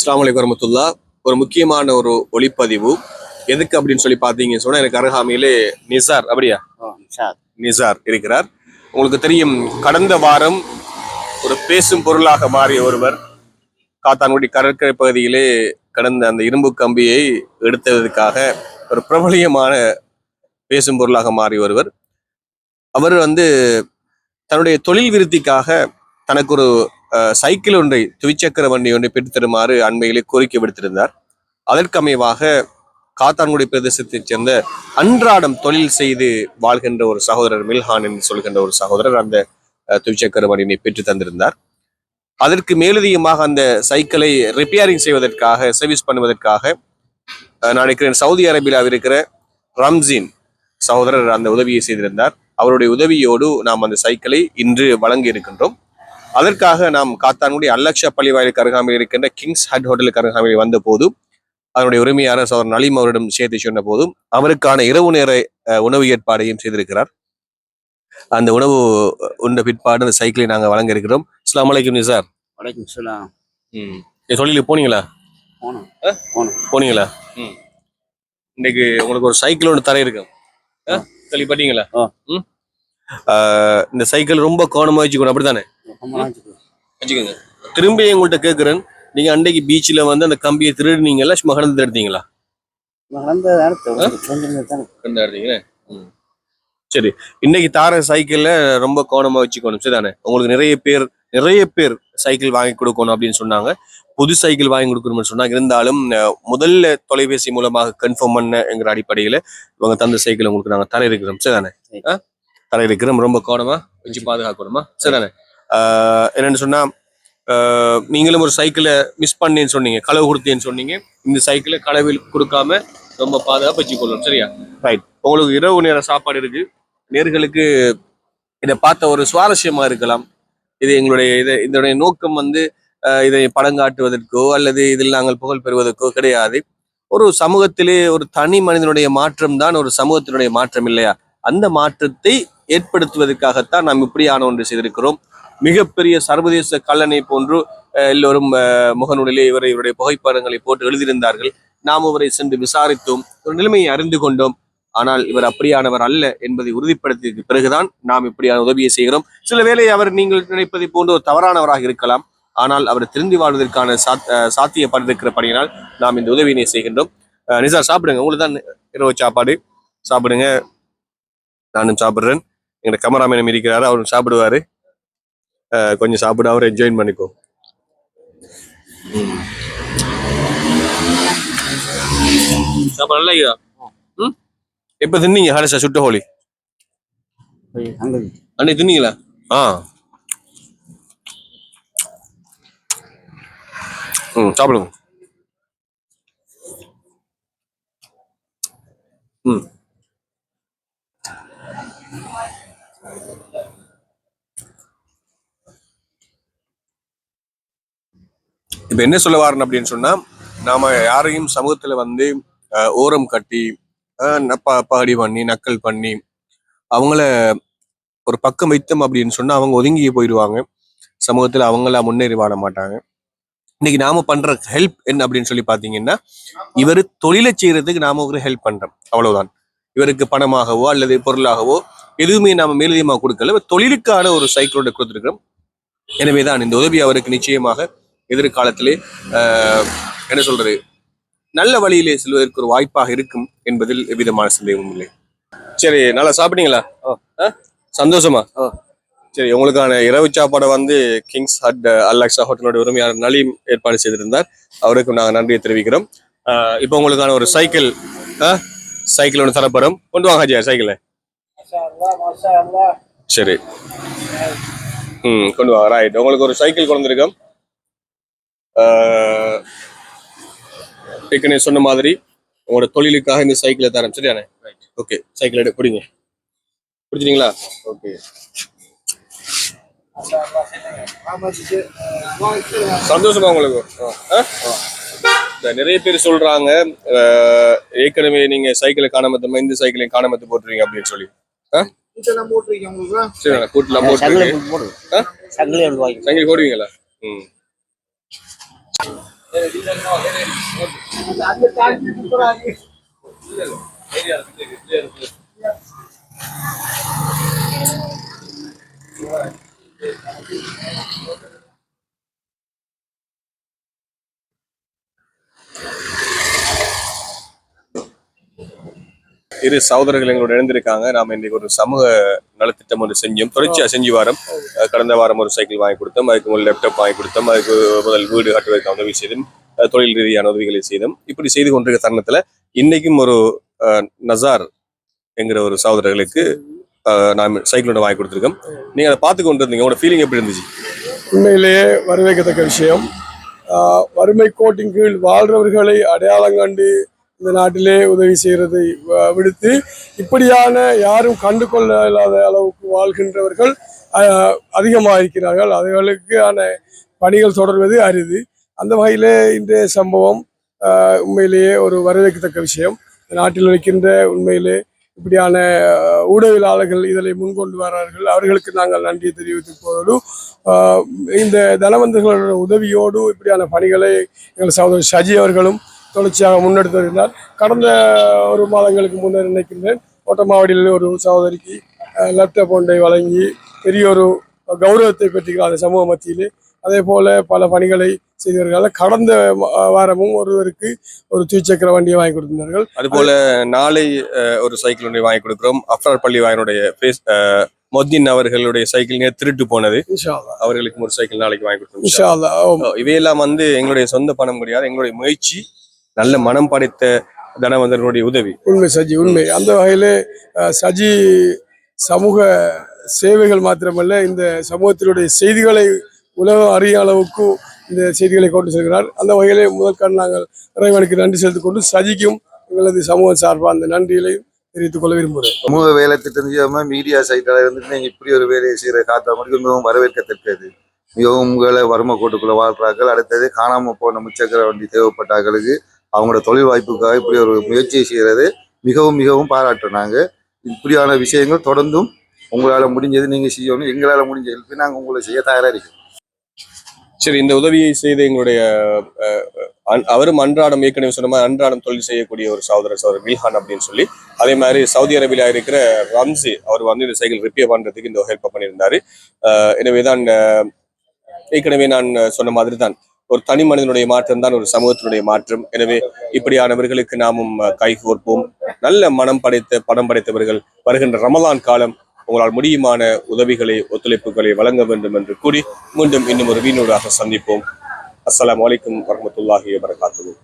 அஸ்ஸலாமு அலைக்கும் வரமத்துல்லா. ஒரு முக்கியமான ஒரு ஒளிப்பதிவு. எதுக்கு அப்படின்னு சொல்லி பார்த்தீங்கன்னு சொன்னா எனக்கு அருகாமையிலே நிசார் அப்படியா? நிசார் இருக்கிறார். உங்களுக்கு தெரியும் கடந்த வாரம் ஒரு பேசும் பொருளாக மாறிய ஒருவர் காத்தான்குடி கடற்கரை பகுதியிலே கடந்த அந்த இரும்பு கம்பியை எடுத்ததற்காக ஒரு பிரபலியமான பேசும் பொருளாக மாறிய ஒருவர். அவர் வந்து தன்னுடைய தொழில் விருத்திக்காக தனக்கு ஒரு சைக்கிள் ஒன்றை துவிச்சக்கர வண்டி ஒன்றை பெற்றுத்தருமாறு அண்மையிலே கோரிக்கை விடுத்திருந்தார். அதற்கமைவாக காத்தான்குடி பிரதேசத்தைச் சேர்ந்த அன்றாடம் தொழில் செய்து வாழ்கின்ற ஒரு சகோதரர் மில்ஹான் என்று சொல்கின்ற ஒரு சகோதரர் அந்த துவிச்சக்கர வண்டியினை பெற்று தந்திருந்தார். அதற்கு மேலதிகமாக அந்த சைக்கிளை ரிப்பேரிங் செய்வதற்காக சர்வீஸ் பண்ணுவதற்காக நான் இருக்கிறேன் சவுதி அரேபியாவில் இருக்கிற ரம்ஜின் சகோதரர் அந்த உதவியை செய்திருந்தார். அவருடைய உதவியோடு நாம் அந்த சைக்கிளை இன்று வழங்கி இருக்கின்றோம் அதற்காக நாம் காத்தான்குடி அல்லக்ஷா பள்ளிவாயிலுக்கு அருகாமையில் இருக்கின்ற கிங்ஸ் ஹட் ஹோட்டலுக்கு அருகாமையில் வந்த போது அதனுடைய உரிமையாளர் சகோதரர் நலீம் அவரிடம் சேர்த்து சொன்ன போதும் அவருக்கான இரவு நேர உணவு ஏற்பாடையும் செய்திருக்கிறார். அந்த உணவு உண்ட பிற்பாடு அந்த சைக்கிளை நாங்கள் வழங்க இருக்கிறோம். அஸ்லாம் வலைக்கம் நிசார் வலைக்கும் சலாம் ம். தொழிலுக்கு போனீங்களா? போனோம். போனீங்களா? ம். இன்னைக்கு உங்களுக்கு ஒரு சைக்கிள் ஒன்று தர இருக்கு. ஆ? கேள்விப்பட்டீங்களா ஆ. ம். இந்த சைக்கிள் ரொம்ப கவனமா வச்சுக்கணும். அப்படித்தானே. வச்சுக்கோங்க. திரும்பி உங்கள்கிட்ட கேட்குறேன் நீங்க அன்னைக்கு பீச்சில் வந்து அந்த கம்பியை திருடுனீங்களா சும்மா கடந்து எடுத்தீங்களா சரி இன்னைக்கு தார சைக்கிள்ல ரொம்ப கவனமா வச்சுக்கணும். சரிதானே? உங்களுக்கு நிறைய பேர் நிறைய பேர் சைக்கிள் வாங்கி கொடுக்கணும் அப்படின்னு சொன்னாங்க. புது சைக்கிள் வாங்கி கொடுக்கணும்னு சொன்னாங்க. இருந்தாலும் முதல்ல தொலைபேசி மூலமாக கன்ஃபார்ம் பண்ண எங்கிற அடிப்படையில இவங்க தந்த சைக்கிள் உங்களுக்கு நாங்க தர இருக்கிறோம். சரிதானே? தர இருக்கிறோம். ரொம்ப கவனமா வச்சு பாதுகாக்கணுமா? சரிதானே? என்னன்னு சொன்னா ஆஹ், நீங்களும் ஒரு சைக்கிளை மிஸ் பண்ணேன்னு சொன்னீங்க களவு கொடுத்தேன்னு சொன்னீங்க. இந்த சைக்கிளை களவில் கொடுக்காம ரொம்ப பாதுகாப்பு வச்சுக்கொள்ளணும் சரியா? ரைட் உங்களுக்கு இரவு நேர சாப்பாடு இருக்கு. நேர்களுக்கு இதை பார்த்த ஒரு சுவாரஸ்யமா இருக்கலாம். இது எங்களுடைய இது இதனுடைய நோக்கம் வந்து இதை படங்காட்டுவதற்கோ அல்லது இதில் நாங்கள் புகழ் பெறுவதற்கோ கிடையாது. ஒரு சமூகத்திலே ஒரு தனி மனிதனுடைய மாற்றம் தான் ஒரு சமூகத்தினுடைய மாற்றம் இல்லையா? அந்த மாற்றத்தை ஏற்படுத்துவதற்காகத்தான் நாம் இப்படியான ஒன்று செய்திருக்கிறோம். மிகப்பெரிய சர்வதேச கல்லணை போன்று அஹ், எல்லோரும் முகநூலிலே இவரை இவருடைய புகைப்படங்களை போட்டு எழுதியிருந்தார்கள். நாம் இவரை சென்று விசாரித்தோம். ஒரு நிலைமையை அறிந்து கொண்டோம். ஆனால் இவர் அப்படியானவர் அல்ல என்பதை உறுதிப்படுத்தியதுக்கு பிறகுதான் நாம் இப்படியான உதவியை செய்கிறோம். சில வேளை அவர் நீங்கள் நினைப்பதை போன்ற ஒரு தவறானவராக இருக்கலாம். ஆனால் அவர் திருந்தி வாழ்வதற்கான சாத் அஹ் சாத்தியப்பட்டிருக்கிறபடியினால் நாம் இந்த உதவியினை செய்கின்றோம். நிசா சாப்பிடுங்க. உங்களுக்கு தான் இரவு சாப்பாடு. சாப்பிடுங்க. நானும் சாப்பிடுறேன். எங்க கமராமேனம் இருக்கிறாரு. அவரும் சாப்பிடுவாரு. கொஞ்சம் சாப்பிட அவர் என்ஜாய் பண்ணிக்கோ. சாப்பாடு நல்லா ம்? எப்போ தின்னீங்க? ஹரிசா சுட்ட ஹோலி அன்னைக்கு தின்னீங்களா? ஆ. ம் சாப்பிடுங்க. ம். இப்போ என்ன சொல்ல வரணும் அப்படின்னு சொன்னா நாம யாரையும் சமூகத்துல வந்து ஓரம் கட்டி அஹ், பண்ணி நக்கல் பண்ணி அவங்கள ஒரு பக்கம் வைத்தோம் அப்படின்னு சொன்னா அவங்க ஒதுங்கி போயிடுவாங்க. சமூகத்தில் அவங்களா முன்னேறி வாழ மாட்டாங்க. இன்னைக்கு நாம பண்ற ஹெல்ப் என்ன அப்படின்னு சொல்லி பாத்தீங்கன்னா இவர் தொழிலை செய்யறதுக்கு நாம ஒரு ஹெல்ப் பண்றோம். அவ்வளவுதான். இவருக்கு பணமாகவோ அல்லது பொருளாகவோ எதுவுமே நாம மேலதிகமாக கொடுக்கல. தொழிலுக்கான ஒரு சைக்கிளோட கொடுத்துருக்கிறோம். எனவேதான் இந்த உதவி அவருக்கு நிச்சயமாக எதிர்காலத்திலே என்ன சொல்றது நல்ல வழியிலே செல்வதற்கு ஒரு வாய்ப்பாக இருக்கும் என்பதில் எவ்விதமான சந்தேகமும் இல்லை. சரி நல்லா சாப்பிட்டீங்களா? சந்தோஷமா. சரி உங்களுக்கான இரவு சாப்பாடை வந்து கிங்ஸ் ஹட் அலெக்ஸா ஹோட்டலோட உரிமையாளர் நலீம் ஏற்பாடு செய்திருந்தார். அவருக்கும் நாங்கள் நன்றியை தெரிவிக்கிறோம். ஆஹ், இப்போ உங்களுக்கான ஒரு சைக்கிள் ஆ? சைக்கிள் ஒன்று தரப்படும். கொண்டு வாங்க ஹாஜியா சைக்கிளை. சரி. ம் கொண்டு வாங்க ரைட் உங்களுக்கு ஒரு சைக்கிள் கொண்டு வந்திருக்கோம். ஆஹ், ஏற்கனவே சொன்ன மாதிரி உங்களோட தொழிலுக்காக இந்த சைக்கிளை தரேன் சரியானே ஓகே சைக்கிள் எடு பிடிங்க பிடிச்சிட்டீங்களா ஓகே சந்தோஷமா உங்களுக்கு? நிறைய பேர் சொல்றாங்க ஆஹ், ஏற்கனவே நீங்க சைக்கிளை காணாமத்த இந்த சைக்கிளை காணாமத்து போட்டுருவீங்க அப்படின்னு சொல்லி? சரி கூட்டலாம் போட்டு சங்கிலி போடு. ஆ? சங்கிலி எடுத்து வாங்கி சங்கிலி போடுவீங்களா ம் இரு சகோதரர்கள் எங்களோட இணைந்திருக்காங்க. நாம இன்னைக்கு ஒரு சமூக நலத்திட்டம் ஒன்று செஞ்சோம். தொடர்ச்சியா செஞ்சு வாரம். கடந்த வாரம் ஒரு சைக்கிள் வாங்கி கொடுத்தோம். அதுக்கு முதல் லேப்டாப் வாங்கி கொடுத்தோம். அதுக்கு முதல் வீடு கட்டுவதற்கு உதவி செய்தோம். தொழில் ரீதியான உதவிகளை செய்தோம். இப்படி செய்து கொண்டிருக்க தருணத்துல இன்னைக்கும் ஒரு நசார் என்கிற ஒரு சகோதரர்களுக்கு அஹ், நாம் சைக்கிள் ஒன்று வாங்கி கொடுத்துருக்கோம். நீங்க அதை பார்த்து கொண்டு இருந்தீங்க உங்களோட ஃபீலிங் எப்படி இருந்துச்சு? உண்மையிலேயே வரவேற்கத்தக்க விஷயம். வறுமை கோட்டின் கீழ் வாழ்றவர்களை அடையாளம் கண்டு இந்த நாட்டிலே உதவி செய்கிறதை வ- விடுத்து இப்படியான யாரும் கண்டுகொள்ள இல்லாத அளவுக்கு வாழ்கின்றவர்கள் அதிகமாக இருக்கிறார்கள் அதுகளுக்கான பணிகள் தொடர்வது அரிது. அந்த வகையிலே இன்றைய சம்பவம் உண்மையிலேயே ஒரு வரவேற்கத்தக்க விஷயம். நாட்டில் இருக்கின்ற உண்மையிலே இப்படியான ஊடகவியலாளர்கள் இதனை முன்கொண்டு வரார்கள். அவர்களுக்கு நாங்கள் நன்றி தெரிவித்துக் போதோடு இந்த தனவந்தர்களோட உதவியோடு இப்படியான பணிகளை எங்கள் சகோதரர் ஷஜி அவர்களும் தொடர்ச்சியாக முன்னெடுத்து வருகிறார். கடந்த ஒரு மாதங்களுக்கு முன்னர் நினைக்கின்றேன் ஓட்டமாவடியில் ஒரு சகோதரிக்கு லேப்டாப் ஒன்றை வழங்கி பெரிய ஒரு கௌரவத்தை பெற்றுகிறார் அந்த சமூக மத்தியிலே. அதே போல பல பணிகளை செய்தார்கள் கடந்த வாரமும் ஒருவருக்கு ஒரு துவிச்சக்கர வண்டியை வாங்கி கொடுத்திருந்தார்கள். அதுபோல நாளை ஒரு சைக்கிள் ஒன்றை வாங்கி கொடுக்கிறோம். அஃப்ரார் பள்ளி வாயனுடைய பேஸ் மொத்தின் அவர்களுடைய சைக்கிள் திருட்டு போனது. அவர்களுக்கு ஒரு சைக்கிள் நாளைக்கு வாங்கி கொடுத்தோம். இவையெல்லாம் வந்து எங்களுடைய சொந்த பணம் கிடையாது. எங்களுடைய முயற்சி நல்ல மனம் படைத்த தனவந்தர்களுடைய உதவி. உண்மை சஜி உண்மை. அந்த வகையிலே சஜி சமூக சேவைகள் மாத்திரமல்ல இந்த சமூகத்தினுடைய செய்திகளை உலகம் அறிய அளவுக்கு இந்த செய்திகளை கொண்டு செல்கிறார். அந்த வகையிலே முதற்கான நாங்கள் இறைவனுக்கு நன்றி செலுத்திக் கொண்டு சஜிக்கும் எங்களது சமூகம் சார்பாக அந்த நன்றிகளை தெரிவித்துக் கொள்ள விரும்புகிறேன். சமூக வேலை திட்டம் செய்யாம மீடியா சைட்டால இருந்துட்டு நீங்க இப்படி ஒரு வேலையை செய்யற காத்தா மட்டும் மிகவும் வரவேற்கத்தக்கது. மிகவும் உங்களை வறுமை கோட்டுக்குள்ள வாழ்றார்கள். அடுத்தது காணாம போன முச்சக்கர வண்டி தேவைப்பட்டார்களுக்கு அவங்களோட தொழில் வாய்ப்புக்காக இப்படி ஒரு முயற்சியை செய்கிறது மிகவும் மிகவும் பாராட்டுறாங்க இப்படியான விஷயங்கள் தொடர்ந்தும் உங்களால் முடிஞ்சது நீங்க செய்யணும் எங்களால் முடிஞ்ச ஹெல்ப் நாங்கள் உங்களை செய்ய தயாராக இருக்கோம். சரி இந்த உதவியை செய்த எங்களுடைய அவரும் அன்றாடம் ஏற்கனவே சொன்ன மாதிரி அன்றாடம் தொழில் செய்யக்கூடிய ஒரு சகோதரர் சகோதரர் வில்ஹான் அப்படின்னு சொல்லி அதே மாதிரி சவுதி அரேபியா இருக்கிற ரம்சி அவர் வந்து இந்த சைக்கிள் ரிப்பேர் பண்றதுக்கு இந்த ஹெல்ப் பண்ணியிருந்தாரு. எனவே தான் ஏற்கனவே நான் சொன்ன மாதிரி தான் ஒரு தனி மனிதனுடைய மாற்றம் தான் ஒரு சமூகத்தினுடைய மாற்றம். எனவே இப்படியானவர்களுக்கு நாமும் கை கோர்ப்போம் நல்ல மனம் படைத்த படம் படைத்தவர்கள் வருகின்ற ரமலான் காலம் உங்களால் முடியுமான உதவிகளை ஒத்துழைப்புகளை வழங்க வேண்டும் என்று கூறி மீண்டும் இன்னும் ஒரு வீணூடாக சந்திப்போம். அஸ்லாம் அலைக்கும் வரமத்துல்லாஹி வரகாத்துவோம்